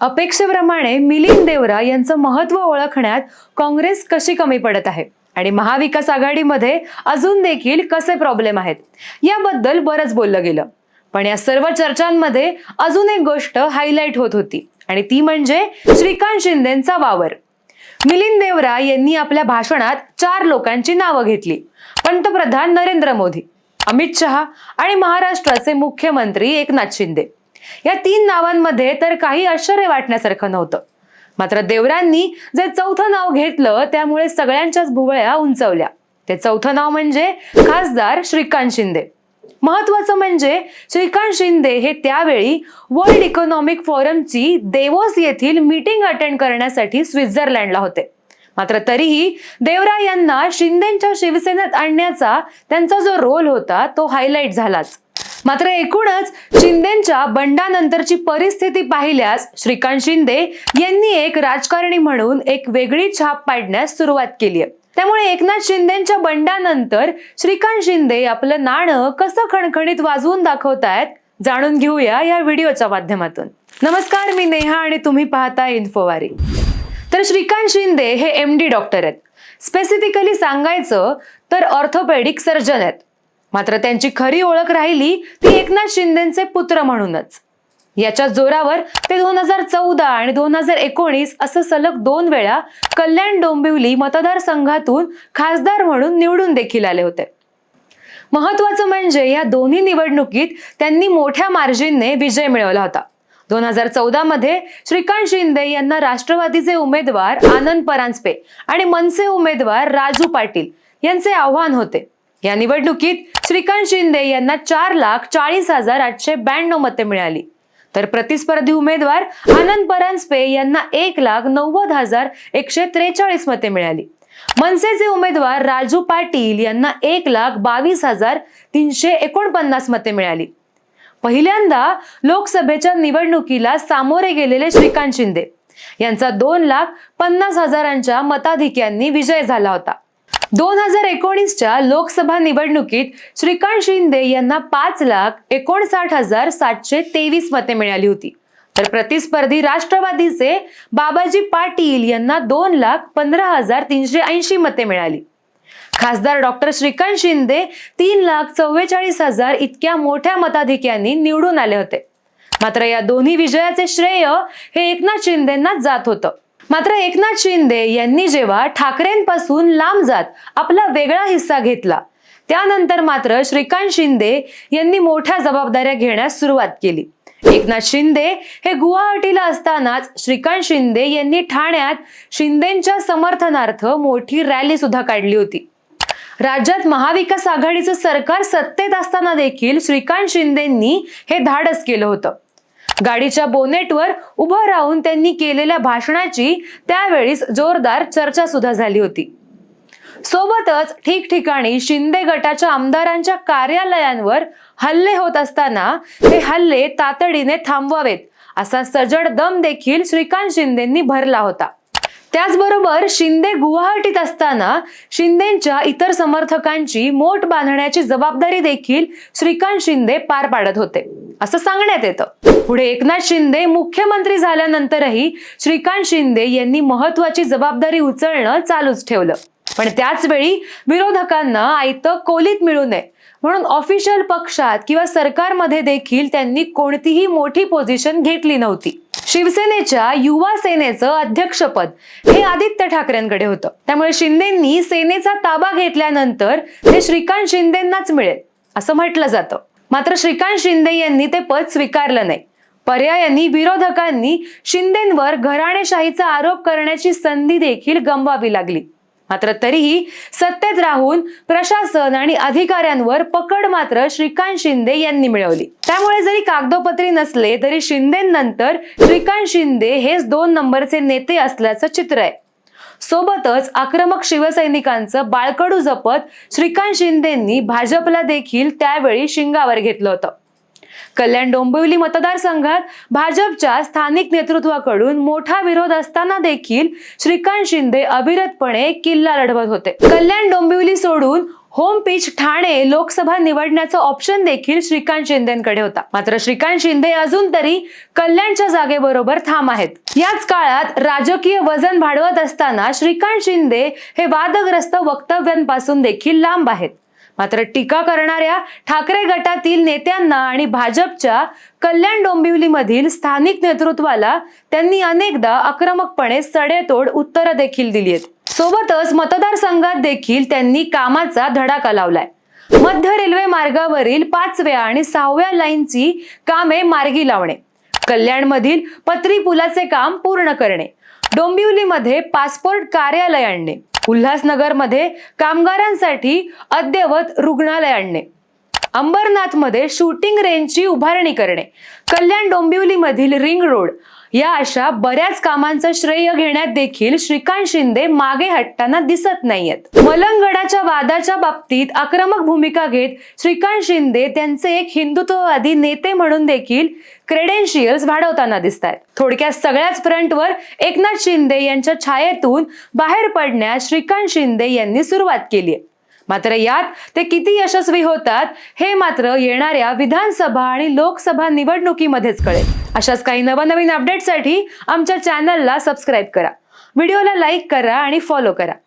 अपेक्षेप्रमाणे मिलिंद देवरा यांचं महत्त्व ओळखण्यात काँग्रेस कशी कमी पडत आहे? आणि महाविकास आघाडीमध्ये अजून देखील कसे प्रॉब्लेम आहेत? याबद्दल बरंच बोललं गेलं. पण या सर्व चर्चांमध्ये अजून एक गोष्ट हायलाईट होत होती आणि ती म्हणजे श्रीकांत शिंदेचा वावर. मिलिंद देवरा यांनी आपल्या भाषणात चार लोकांची नावं घेतली. पंतप्रधान नरेंद्र मोदी अमित शहा आणि महाराष्ट्राचे मुख्यमंत्री एकनाथ शिंदे. या तीन नावांमध्ये तर काही आश्चर्य वाटण्यासारखं नव्हतं. मात्र देवरांनी जे चौथं नाव घेतलं त्यामुळे सगळ्यांच्याच भुवळ्या उंचवल्या. ते चौथं नाव म्हणजे खासदार श्रीकांत शिंदे. महत्वाचं म्हणजे श्रीकांत शिंदे हे त्यावेळी वर्ल्ड इकॉनॉमिक फोरमची देवोस येथील मीटिंग अटेंड करण्यासाठी स्वित्झर्लंडला होते. मात्र तरीही देवरा यांना शिंदेच्या शिवसेनेत आणण्याचा त्यांचा जो रोल होता तो हायलाईट झालाच. मात्र एकूणच शिंदेच्या बंडानंतरची परिस्थिती पाहिल्यास श्रीकांत शिंदे यांनी एक राजकारणी म्हणून एक वेगळी छाप पाडण्यास सुरुवात केली आहे. त्यामुळे एकनाथ शिंदेच्या बंडानंतर श्रीकांत शिंदे आपलं नाणं कसं खणखणीत वाजवून दाखवतायत जाणून घेऊया या व्हिडिओच्या माध्यमातून. नमस्कार मी नेहा आणि तुम्ही पाहता इन्फोवारी. तर श्रीकांत शिंदे हे एम डी डॉक्टर आहेत. स्पेसिफिकली सांगायचं तर ऑर्थोपेडिक सर्जन आहेत. मात्र त्यांची खरी ओळख राहिली ती एकनाथ शिंदेचे पुत्र म्हणूनच. याच्या जोरावर ते दोन हजार चौदा आणि दोन हजार एकोणीस असं सलग दोन वेळा कल्याण डोंबिवली मतदारसंघातून खासदार म्हणून निवडून देखील आले होते. महत्वाचं म्हणजे या दोन्ही निवडणुकीत त्यांनी मोठ्या मार्जिनने विजय मिळवला होता. दोन हजार चौदा मध्ये श्रीकांत शिंदे यांना राष्ट्रवादीचे उमेदवार आनंद परांजपे आणि मनसे उमेदवार राजू पाटील यांचे आव्हान होते. या निवडणुकीत श्रीकांत शिंदे यांना चार लाख चाळीस हजार आठशे ब्याण्णव मते मिळाली. तर प्रतिस्पर्धी उमेदवार आनंद परांजपे यांना एक लाख नव्वद हजार एकशे त्रेचाळीस मते मिळाली. मनसेचे उमेदवार राजू पाटील यांना एक लाख बावीस हजार तीनशे एकोणपन्नास मते मिळाली. पहिल्यांदा लोकसभेच्या निवडणुकीला सामोरे गेलेले श्रीकांत शिंदे. यांचा दोन लाख पन्नास हजारांच्या मताधिक्यांनी विजय झाला होता. दोन हजार एकोणीसच्या लोकसभा निवडणुकीत श्रीकांत शिंदे यांना पाच लाख एकोणसाठ हजार सातशे तेवीस मते मिळाली होती. तर प्रतिस्पर्धी राष्ट्रवादीचे बाबाजी पाटील यांना दोन लाख पंधरा हजार तीनशे ऐंशी मते मिळाली. खासदार डॉक्टर श्रीकांत शिंदे तीन लाख चव्वेचाळीस हजार इतक्या मोठ्या मताधिक्यांनी निवडून आले होते. मात्र या दोन्ही विजयाचे श्रेय हे एकनाथ शिंदेंनाच जात होतं. मात्र एकनाथ शिंदे यांनी जेव्हा ठाकरेंपासून लांब जात आपला वेगळा हिस्सा घेतला त्यानंतर मात्र श्रीकांत शिंदे यांनी मोठ्या जबाबदाऱ्या घेण्यास सुरुवात केली. एकनाथ शिंदे हे गुवाहाटीला असतानाच श्रीकांत शिंदे यांनी ठाण्यात शिंदेच्या समर्थनार्थ मोठी रॅली सुद्धा काढली होती. राज्यात महाविकास आघाडीचं सरकार सत्तेत असताना देखील श्रीकांत शिंदेंनी हे धाडस केलं होतं. गाडीच्या बोनेटवर उभं राहून त्यांनी केलेल्या भाषणाची त्यावेळीस जोरदार चर्चा सुद्धा झाली होती. सोबतच ठिकठिकाणी शिंदे गटाच्या आमदारांच्या कार्यालयांवर हल्ले होत असताना हे हल्ले तातडीने थांबवावेत असा सजड दम देखील श्रीकांत शिंदेंनी भरला होता. त्याचबरोबर शिंदे गुवाहाटीत असताना शिंदेच्या इतर समर्थकांची मोठ बांधण्याची जबाबदारी देखील श्रीकांत शिंदे पार पाडत होते. असं सांगण्यात येतं. पुढे एकनाथ शिंदे मुख्यमंत्री झाल्यानंतरही श्रीकांत शिंदे यांनी महत्वाची जबाबदारी उचलणं चालूच ठेवलं. पण त्याच वेळी विरोधकांना आयतं कोलीत मिळू नये म्हणून ऑफिशियल पक्षात किंवा सरकारमध्ये देखील त्यांनी कोणतीही मोठी पोझिशन घेतली नव्हती. शिवसेनेच्या युवा सेनेचं अध्यक्षपद हे आदित्य ठाकरेंकडे होतं. त्यामुळे शिंदेंनी सेनेचा ताबा घेतल्यानंतर ते श्रीकांत शिंदेंनाच मिळेल असं म्हटलं जातं. मात्र श्रीकांत शिंदे यांनी ते पद स्वीकारलं नाही. पर्यायांनी विरोधकांनी शिंदेंवर घराणेशाहीचा आरोप करण्याची संधी देखील गमवावी लागली. मात्र तरीही सत्तेत राहून प्रशासन आणि अधिकाऱ्यांवर पकड मात्र श्रीकांत शिंदे यांनी मिळवली. त्यामुळे जरी कागदोपत्री नसले तरी शिंदेनंतर श्रीकांत शिंदे हेच दोन नंबरचे नेते असल्याचं चित्र आहे. सोबतच आक्रमक शिवसैनिकांचं बाळकडू जपत श्रीकांत शिंदेंनी भाजपला देखील त्यावेळी शिंगावर घेतलं होतं. कल्याण डोंबिवली मतदारसंघात भाजपच्या स्थानिक नेतृत्वाकडून मोठा विरोध असताना देखील श्रीकांत शिंदे अविरतपणे किल्ला लढवत होते. कल्याण डोंबिवली सोडून होम पिच ठाणे लोकसभा निवडण्याचा ऑप्शन देखील श्रीकांत शिंदेकडे होता. मात्र श्रीकांत शिंदे अजून तरी कल्याणच्या जागेबरोबर ठाम आहेत. याच काळात राजकीय वजन वाढवत असताना श्रीकांत शिंदे हे वादग्रस्त वक्तव्यांपासून देखील लांब आहेत. मात्र टीका करणाऱ्या ठाकरे गटातील नेत्यांना आणि भाजपच्या कल्याण डोंबिवलीमधील स्थानिक नेतृत्वाला त्यांनी अनेकदा आक्रमकपणे सडेतोड उत्तरं देखील दिली आहेत. सोबतच मतदारसंघात देखील त्यांनी कामाचा धडाका लावलाय. मध्य रेल्वे मार्गावरील पाचव्या आणि सहाव्या लाईनची कामे मार्गी लावणे कल्याणमधील पत्री पुलाचे काम पूर्ण करणे डोंबिवलीमध्ये पासपोर्ट कार्यालय आणणे उल्हासनगरमध्ये कामगारांसाठी अद्ययावत रुग्णालय आणणे. अंबरनाथमध्ये शूटिंग रेंजची उभारणी करणे. कल्याण डोंबिवलीमधील रिंग रोड या अशा बऱ्याच कामांचं श्रेय घेण्यात देखील श्रीकांत शिंदे मागे हटताना दिसत नाहीयेत. मलंगडाच्या वादाच्या बाबतीत आक्रमक भूमिका घेत श्रीकांत शिंदे त्यांचे एक हिंदुत्ववादी नेते म्हणून देखील क्रेडेन्शियल्स वाढवताना दिसत आहेत थोडक्यात सगळ्याच फ्रंटवर एकनाथ शिंदे यांच्या छायेतून बाहेर पडण्यास श्रीकांत शिंदे यांनी सुरुवात केली आहे मात्र यात ते किती यशस्वी होतात हे मात्र येणाऱ्या विधानसभा आणि लोकसभा निवडणुकीमध्येच कळेल. अशाच काही नवनवीन अपडेटसाठी आमच्या चॅनलला सबस्क्राईब करा. व्हिडिओला लाईक करा आणि फॉलो करा.